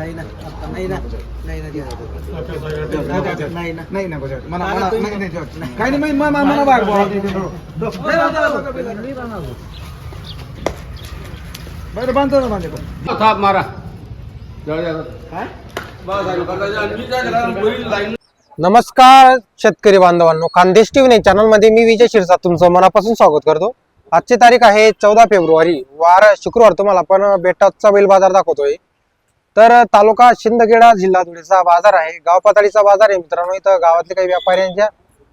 नाही ना आता नाही ना नाही ना. नाही ना. नाही नाही, नाही नाही. काही नाही. बरं बांधतो ना बांधे पण थाप मारा. काय? नमस्कार शेतकरी बांधवांनो. खानदेश टीव्ही चॅनलमध्ये मी विजय शिरसा तुमचं मनापासून स्वागत करतो. आजची तारीख आहे चौदा फेब्रुवारी. वार शुक्रवार तुम्हाला आपण बेटाचा बैल बाजार दाखवतोय. तर तालुका शिंदखेडा जिल्हा धुळेचा बाजार आहे. गाव पातळीचा बाजार आहे मित्रांनो. इथं गावातले काही व्यापाऱ्यांच्या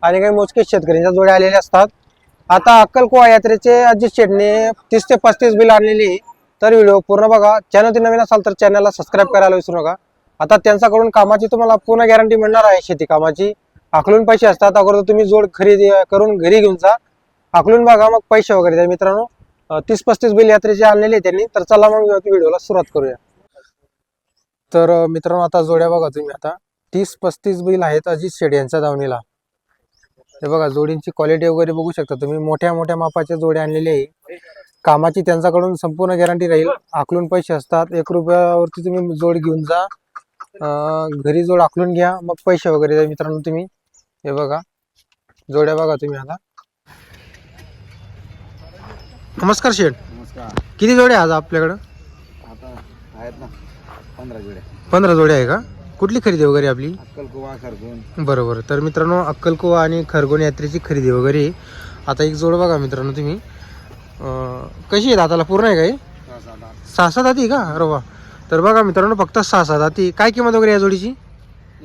आणि काही मोजके शेतकऱ्यांच्या जोड्या आलेल्या असतात. आता अक्कलकुवा यात्रेचे अजित शेटने तीस ते पस्तीस बिल आणलेली आहे. तर व्हिडिओ पूर्ण बघा. चॅनल नवीन असाल तर चॅनलला सबस्क्राईब करायला विसरू नका. आता त्यांच्याकडून कामाची तुम्हाला पूर्ण गॅरंटी मिळणार आहे. शेती कामाची. आकलून पैसे असतात. अगोदर तुम्ही जोड खरेदी करून घरी घेऊन जा. आकलून बघा. मग पैसे वगैरे द्या मित्रांनो. तीस पस्तीस बिल यात्रेचे आणलेले त्यांनी. तर चला मग व्हिडिओला सुरुवात करूया. तर मित्रांनो आता जोड्या बघा तुम्ही आता. तीस पस्तीस बिल आहेत अजित शेड यांच्या दावणीला. हे बघा जोडींची क्वालिटी वगैरे बघू शकता तुम्ही. मोठ्या मोठ्या मापाच्या जोड्या आणलेले आहे. कामाची त्यांच्याकडून संपूर्ण गॅरंटी राहील. आकलून पैसे असतात. एक रुपयावरती तुम्ही जोड घेऊन जा. घरी जोड आकलून घ्या. मग पैसे वगैरे द्या मित्रांनो तुम्ही. हे बघा. जोड्या बघा तुम्ही आता. नमस्कार शेठ. नमस्कार. किती जोड्या आज आपल्याकडं? आता आहेत ना. पंधरा जोड्या. पंधरा जोड्या आहे का? कुठली खरेदी वगैरे आपली? अक्कल कुवा खरगून. बरोबर. तर मित्रांनो अक्कलकुवा आणि खरगोण यात्रेची खरेदी वगैरे. आहे. आता एक जोड बघा मित्रांनो तुम्ही. अं, कशी आहे दाताला? पूर्ण आहे काय सहा सात हाती का? अरे वा. तर बघा मित्रांनो फक्त सहा सात हाती काय किंमत वगैरे या जोडीची?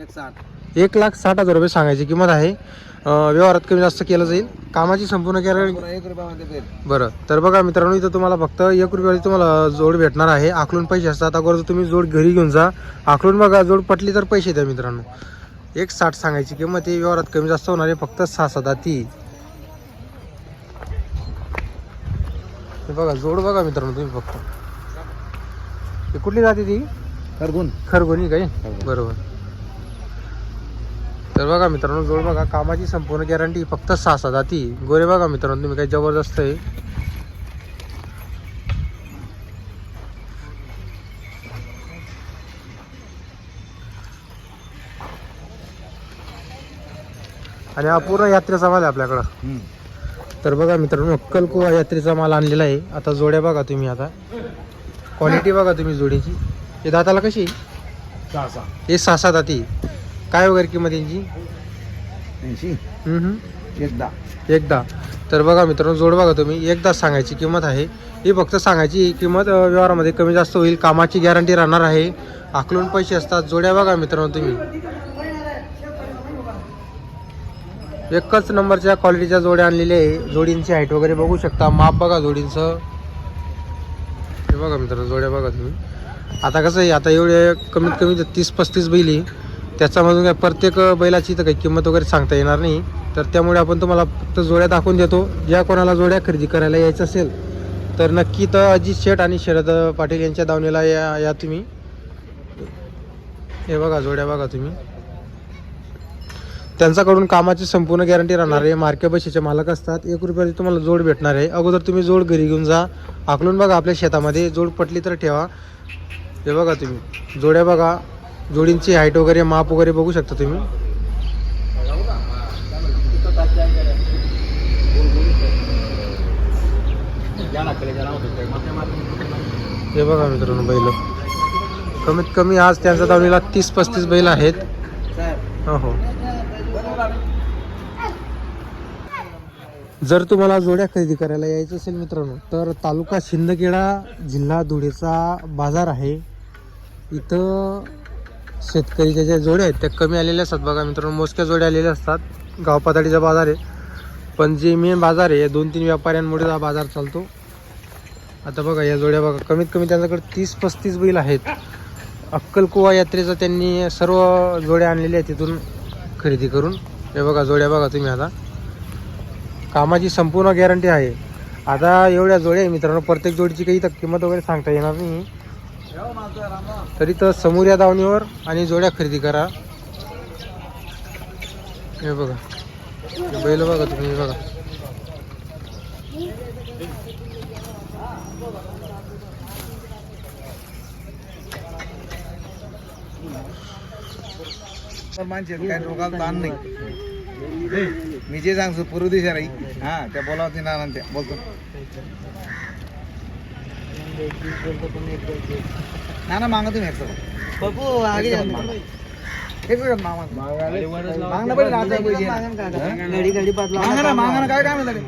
एक साठ. एक लाख साठ हजार रुपये सांगायची किंमत आहे. व्यवहारात कमी जास्त केलं जाईल? कामाची संपूर्ण गॅरंटी एक रुपयामध्ये बरं. तर बघा मित्रांनो इथं तुम्हाला फक्त एक रुपयाची तुम्हाला जोड भेटणार आहे. आकलून पैसे असतात. अगोदर तुम्ही जोड घरी घेऊन जा. आकलून बघा जोड पटली तर पैसे द्या मित्रांनो. एक साठ सांगायची किंमत आहे. व्यवहारात कमी जास्त होणार आहे. फक्त सहा सात ती. हे बघा जोड बघा मित्रांनो तुम्ही फक्त. हे कुठली जाते ती? खरगून. खरगोनी काय खरगोणी. बरोबर. तर बघा मित्रांनो जोड बघा कामाची संपूर्ण गॅरंटी फक्त सहा सात ती गोरे बघा मित्रांनो तुम्ही काही जबरदस्त आहे. आणि हा पूर्ण यात्रेचा माल आहे आपल्याकडं. तर बघा मित्रांनो अक्कलकुवा यात्रेचा माल आणलेला आहे. आता जोड्या बघा तुम्ही आता. क्वालिटी बघा तुम्ही जोडीची. हे दाताला कशी? हे सहा सात दाती काय वगैरे किंमत यांची? ऐंशी. हम्म, हम्म. एकदा. एकदा. तर बघा मित्रांनो जोड बघा तुम्ही. एकदा सांगायची किंमत आहे. ही फक्त सांगायची किंमत अं, व्यवहारामध्ये कमी जास्त होईल कामाची गॅरंटी राहणार आहे. आकलून पैसे असतात. जोड्या बघा मित्रांनो तुम्ही. एकच नंबरच्या क्वालिटीच्या जोड्या आणलेल्या आहे. जोडींची हाईट वगैरे बघू शकता. माप बघा जोडींचं. हे बघा मित्रांनो जोड्या बघा तुम्ही. आता कसं आहे आता एवढे कमीत कमी तर तीस पस्तीस बैल आहे. त्याच्यामधून काय प्रत्येक बैलाची तर काही किंमत वगैरे सांगता येणार नाही. तर त्यामुळे आपण तुम्हाला फक्त जोड्या दाखवून देतो. ज्या कोणाला जोड्या खरेदी करायला यायचं असेल तर नक्की तर अजित शेठ आणि शरद पाटील यांच्या दावणीला या या तुम्ही. हे बघा जोड्या बघा तुम्ही. त्यांच्याकडून कामाची संपूर्ण गॅरंटी राहणार आहे. मार्के बशीचे मालक असतात. एक रुपयाची तुम्हाला जोड भेटणार आहे. अगोदर तुम्ही जोड घरी घेऊन जा. आकलून बघा आपल्या शेतामध्ये. जोड पटली तर ठेवा. हे बघा तुम्ही. जोड्या बघा. जोडींची हाईट वगैरे माप वगैरे बघू शकता तुम्ही. हे बघा मित्रांनो बैल. कमीत कमी आज त्यांच्या दावणीला तीस पस्तीस बैल आहेत. हो हो. जर तुम्हाला जोड्या खरेदी करायला यायचं असेल मित्रांनो तर तालुका शिंदखेडा जिल्हा धुळेचा बाजार आहे. इथं शेतकरीच्या ज्या जोड्या आहेत त्या कमी आलेल्या असतात बघा मित्रांनो. मोजक्या जोड्या आलेल्या असतात. गावपातळीचा बाजार आहे. पण जे मेन बाजार आहे या दोन तीन व्यापाऱ्यांमुळे हा बाजार चालतो. आता बघा या जोड्या बघा. कमीत कमी त्यांच्याकडे तीस पस्तीस बैल आहेत. अक्कलकुवा यात्रेचा त्यांनी सर्व जोड्या आणलेल्या आहेत तिथून खरेदी करून. हे बघा जोड्या बघा तुम्ही आता. कामाची संपूर्ण गॅरंटी आहे. आता एवढ्या जोड्या आहे मित्रांनो. प्रत्येक जोडीची काही तर किंमत वगैरे सांगता येणार नाही. तरी तर समोर या दावणीवर आणि जोड्या खरेदी करा. हे बघा. हे बैल बघा तुम्ही हे बघा. तर माणसे काय डोकाला ताण नाही. मी जे सांगतो पूर्व दिशा राही हा त्या बोलावती ना ना त्या बोलतो. पाच लाख मागा. ना मागा. ना काय? काम आहे तुम्ही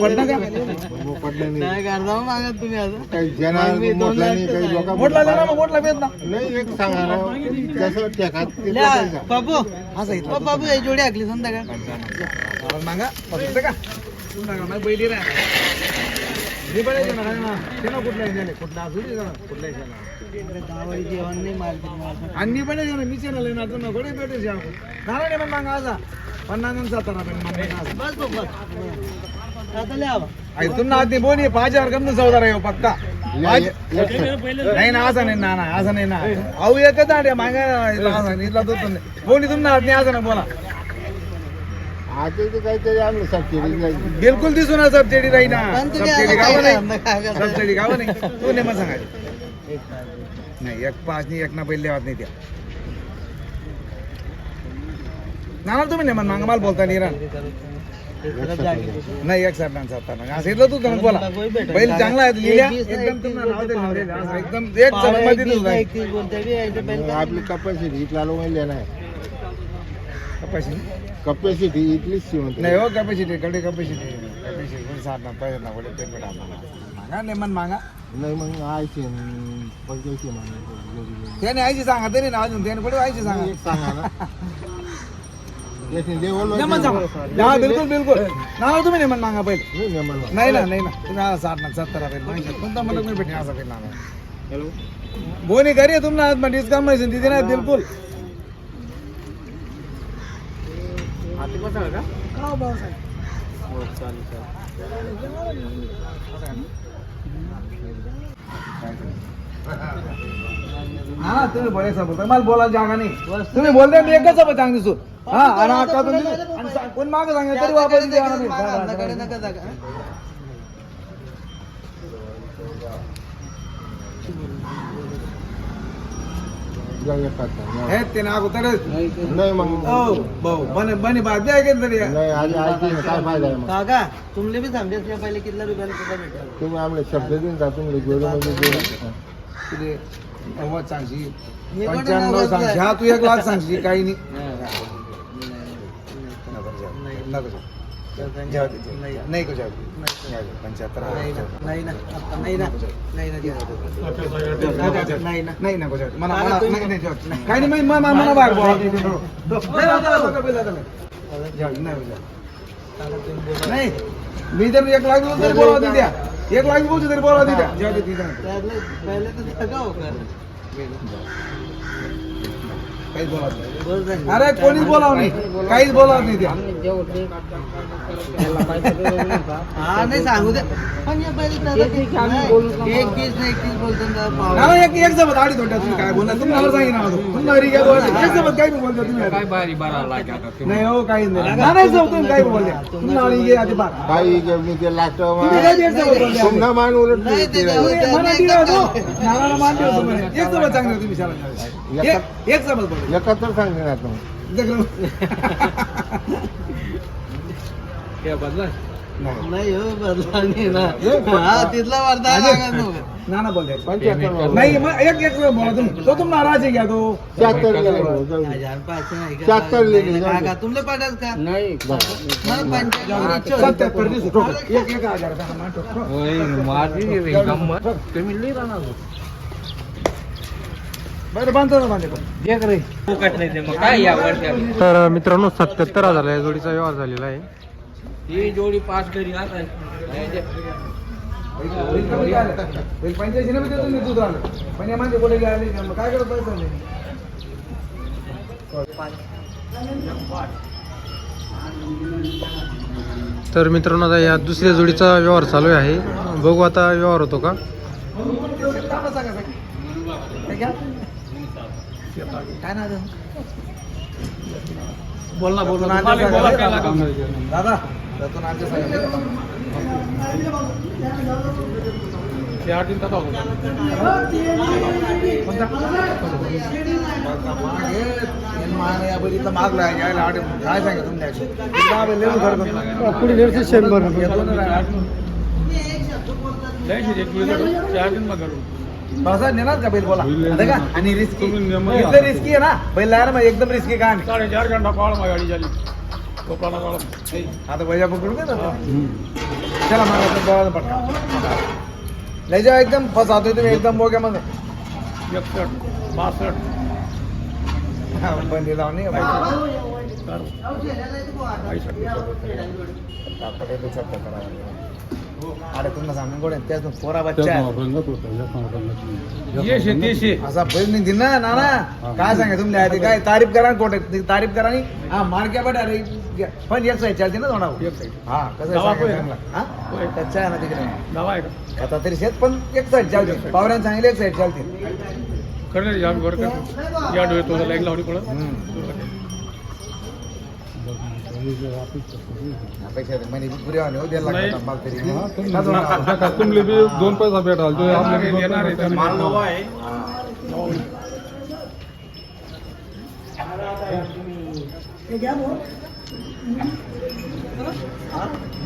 पडलं का? काय हो ओ बापू हे जोडी आखली संध्याकाळ. मागा. का? बैली रा मी पडायचं ना काय ना ते ना कुठला झाले कुठला असू दे ना कुठला झाला दहावारी जेवण नाही मारते अन्नी पडायचं ना मी चॅनल ना तुम्ही कोणी भेटेल आपण नारायण पण मागा असा पन्नास सातारा पण मागा असा बस बस बस आता एक. नाही ना नाही ना ना नाही ना तो नाही ना काहीतरी आणलं सबसिडी बिलकुल दिसू ना सबसिडी राही ना. पण तुम्ही सबसिडी गावं नाही? काय? सबसिडी गावं नाही. तू नेमा सांगायचं नाही एक पाच नाही एक ना पहिले वाद नाही त्या ना तुम्ही नेमान मागा मला बोलता नाही नाही एक डान्स आता ना असं इथलं तू तुम्ही बोला. बैल चांगला आहे लिहिल्या. एकदम तुम्हाला नाव दिलं लिहिलं. असं एकदम एक काय? आपली कपॅसिटी इथला लोक नाही कपाशी? कपॅसिटी इथलीच श्रीमंत नाही हो कपॅसिटी कडे कपॅसिटी कपॅसिटी कोणी ना ना मागा नेमन मागा. नाही मग त्याने सांगा तरी ना अजून त्याने कुठे आईची सांगा? एक सांगा ना. याची देवल नेमन सांगा. हा बिलकुल बिलकुल. नाव तुम्ही नेमन मागा पहिले. नाही नेमन नाही ना नाही ना. तुम्ही ना सत्तर पहिले कोणता भेटणे असं हॅलो? बोनी करी आज माहिती तिथे नाही बिलकुल. हा तुम्ही बोलाय बोलता मला बोलायला जागा नाही. तुम्ही बोलताय मी एकच सोबत चांगली दिसू हा आणि आता तुम्ही आणि सा- कोण मागं सांगा तरी वापस नका जागा. हे ते ना अगोदर नाही मग हो भाऊ बने बने बाद द्या की तरी नाही आधी ऐकली ना काय फ़ायदा आहे मग काका तुमले बी समजेल त्या पहिले कितला रुपयाला सुद्धा भेटेल तुम्ही आम्हाला शब्द देऊन जा तुम्ही जोडीमध्ये जोडून किती नव्वद सांगशी पंच्याण्णव सांगशी हा तू एक लाख सांगशी काही नाही नको जाऊ. जाऊ नाही नाही का पंच्याहत्तर नाही ना नाही ना नाही ना नाही ना नाही ना नाही मला नाही नाही काही नाही मला मला- बाहेर नाही, मी जर एक लाख दिलं तरी बोलावा ती द्या एक लाख बोलतो तरी बोलावा ती द्या जाऊ दे तिथं काहीच बोलावत नाही. अरे कोणीच बोलावं नाही काहीच बोलावत नाही त्या हा नाही सांगू दे. पण हे पहिले त्याला नाही. एक तीस नाही एकतीस बोलतो ना पाव. मला एक एक सोबत आडी थोड्या तुम्ही काय बोलला तुम्ही मला सांगितलं ना तुम्ही घरी गेलो एक सोबत काही बोलतो तुम्ही नाही हो काही नाही. ना नाही सोबत तुम्ही काही बोलले तुम्ही नावाने ये अजिबात बाई जेवणी ते लास्ट तुम्ही काय एक सोबत बोलले समजा मान उलट नाही ते जाऊ तुम्ही दे. मराठी राहतो नावाला मान ठेवतो म्हणे. एक सोबत चांगलं तुम्ही शाळा एक एक सोबत बोलले एकाहत्तर सांगणार आता. नाही नाही हो बदला नाही ना. हा तिथला वार्ता लागत नव्हता. ना ना बोलले पंच्याहत्तर नाही मग एक एक सोबत बोला तुम्ही. तो तुम्ही नाराज आहे घ्या तो? शहात्तर गेले जाऊ दे. हजार पाचशे नाही का? शहात्तर लिहिले, जाऊ दे. काका तुमले पाठाल का? नाही मला पंच्याण्णव इच्छा होती. सत्याहत्तर दिवस ठोक. एक एक हजार मान ठोक. बरं बांधतो ना बांधतो. तर मित्रांनो सत्याहत्तर हजार या जोडीचा व्यवहार झालेला आहे. पंच्याऐंशी ने देतो मी दूध आलं पण या म्हणजे कुठे गेले मग काय करत पैसा नाही तर मित्रांनो आता या दुसऱ्या जोडीचा व्यवहार चालू आहे. बघू आता व्यवहार होतो का? काय ना बोल ना बोल ना. दादा जातो ना आमच्या माग काय सांगा तुमच्यापुढे दिवशी शंभर पावसात नेणार का बैल बोला? आता का? आणि रिस्की इथलं रिस्की आहे ना? बैल लायला मग एकदम रिस्की का नाही साडेचार घंटा काळ माझी गाडी झाली. कोकणाला काळ आता वजा पकडून दे ना चला आता बोळाला पटका लय जा एकदम फसावतोय तुम्ही एकदम बोग्यामध्ये एकसष्ट बासष्ट. बंदी लावून नाही तुमला सांगून कोण त्याच पोरा बच्चा आहे. ये शेतीशी असा बैल नाही दिल ना नाना. काय सांगा तुमल्या आधी? काय तारीफ करा ना कोटे तारीफ करा आणि हा मार्क्या बट अरे पण एक साईड चालते ना साईड हा कसं? हा. कच्चा आहे ना तिकडे. आता तरी शेत पण एक साईड चालते पावऱ्यानं सांगितलं एक साईड चालते करणे या बरं कर या डोळे तो लाईन लावली पडत अपेक्षा. म्हणजे पुरे आले हो. लागतात माल तरी तुमले बी दोन पैसा भेटाल तो आपल्याला आहे हा पण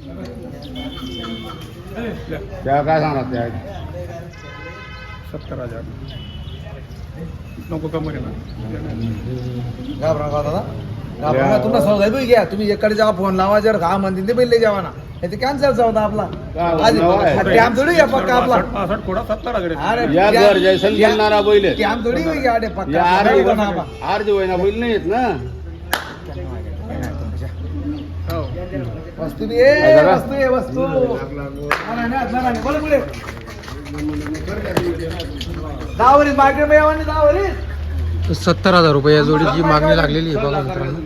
त्या होता. काय सांगणार त्या सत्तर हजार नको कमी ना घाबरा का दादा घाबरा सौदा आहे घ्या तुम्ही एकडे जेव्हा फोन लावा जर हा म्हणतील ते पहिले जेवा ना ते कॅन्सल सौदा आपला काय आहे? टॅम थोडी आहे पक्का आपला पासष्ट पासष्ट कोडा सत्तर हजार. अरे या खेळणारा बैल आहे. टॅम थोडी होई गाडी पक्का या. आर. आर जे वयना बैल नाही येत ना वस्तू बी? वस्तू वस्तू. बोला पुढे. मार्केटमध्ये यावं सत्तर हजार रुपये या जोडीची मागणी लागलेली आहे बघा मित्रांनो.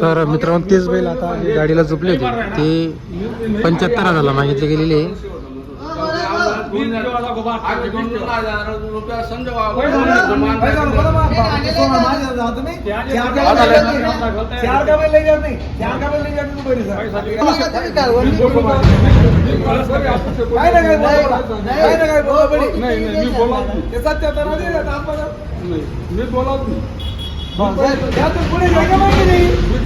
तर मित्रांनो तेच बैल आता जे गाडीला झोपले होते. ते पंच्याहत्तर हजारला मागितले गेलेले. आहे वीस देवाला गोबा. पैसा नको ना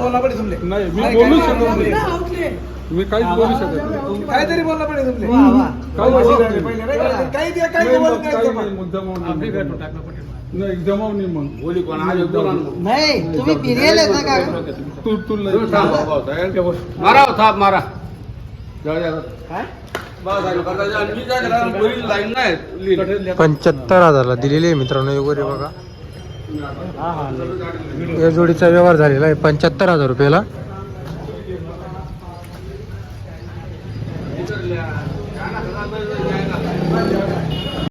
सोना माझ्या जाऊ तुम्ही. चार का बैल लई जात नाही. चार का? बैल लई जात नाही. बोला ना मागे. ना. ते. ते एक. हाँ, काय? मी काय मारा थाप मारा पंच्याहत्तर हजारला दिलेली आहे मित्रांनो वगैरे बघा. या जोडीचा व्यवहार झालेला आहे पंच्याहत्तर हजार रुपयाला.